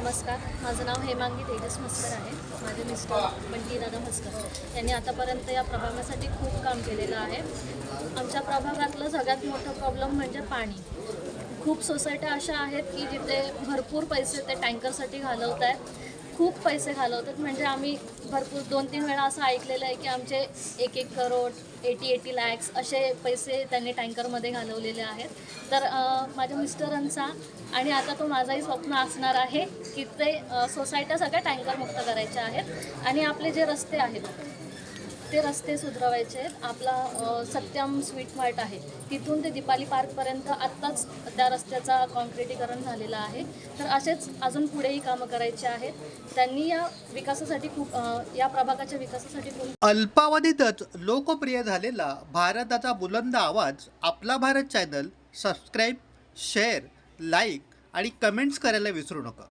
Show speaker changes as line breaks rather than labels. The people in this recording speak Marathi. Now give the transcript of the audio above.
नमस्कार. माझं नाव हेमांगी तेजस मस्कर आहे. माझे मिस्टर बंटी दादा मस्कर यांनी आतापर्यंत या प्रभागासाठी खूप काम केलेलं आहे. आमच्या प्रभागातलं सगळ्यात मोठं प्रॉब्लेम म्हणजे पाणी. खूप सोसायट्या अशा आहेत की जिथे भरपूर पैसे ते टँकरसाठी घालवत आहेत खूप पैसे घालवतात. म्हणजे आम्ही भरपूर दोन तीन वेळा असं ऐकलेलं आहे की आमचे एक एक करोड एटी एटी लॅक्स असे पैसे त्यांनी टँकरमध्ये घालवलेले आहेत. तर माझ्या मिस्टरांचा आणि आता तो माझाही स्वप्न असणार आहे की ते सोसायट्या सगळ्या टँकरमुक्त करायच्या आहेत. आणि आपले जे रस्ते आहेत ते रस्ते सुधरवायचे आहेत. आपला सत्यम स्वीट मार्ट आहे. तिथून ते दीपाली पार्कपर्यंत आत्ताच त्या रस्त्याचा कॉन्क्रिटीकरण झालेलं आहे. तर असेच अजून पुढेही कामं करायचे आहेत. त्यांनी या विकासासाठी खूप या प्रभागाच्या विकासासाठी खूप
अल्पावधीतच लोकप्रिय झालेला भारताचा बुलंद आवाज आपला Bharat channel subscribe share like आणि कमेंट्स करायला विसरू नका.